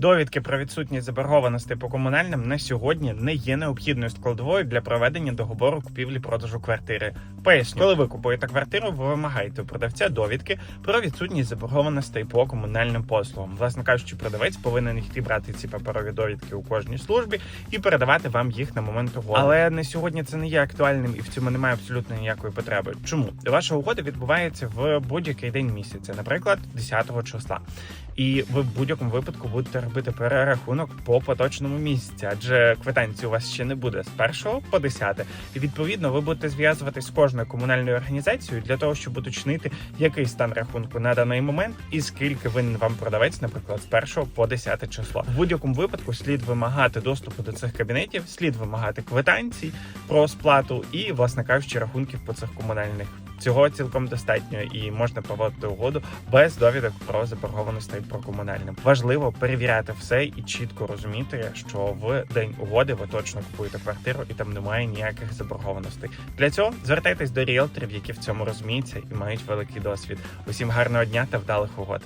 Довідки про відсутність заборгованості по комунальним на сьогодні не є необхідною складовою для проведення договору купівлі-продажу квартири. Поясню, коли ви купуєте квартиру, ви вимагаєте у продавця довідки про відсутність заборгованостей по комунальним послугам. Власне кажучи, продавець повинен йти брати ці паперові довідки у кожній службі і передавати вам їх на момент угоди. Але на сьогодні це не є актуальним і в цьому немає абсолютно ніякої потреби. Чому ваша угода відбувається в будь-який день місяця, наприклад, 10 числа. І ви в будь-якому випадку будете робити перерахунок по поточному місяці, адже квитанції у вас ще не буде з 1 по 10. І відповідно ви будете зв'язуватись з кожною комунальною організацією для того, щоб уточнити, який стан рахунку на даний момент і скільки винен вам продавець, наприклад, з 1 по 10 число. В будь-якому випадку слід вимагати доступу до цих кабінетів, слід вимагати квитанцій про сплату і, власне кажучи, рахунків по цих комунальних. Цього цілком достатньо і можна проводити угоду без довідок про заборгованостей про комунальне. Важливо перевіряти все і чітко розуміти, що в день угоди ви точно купуєте квартиру і там немає ніяких заборгованостей. Для цього звертайтесь до ріелторів, які в цьому розуміються і мають великий досвід. Усім гарного дня та вдалих угод.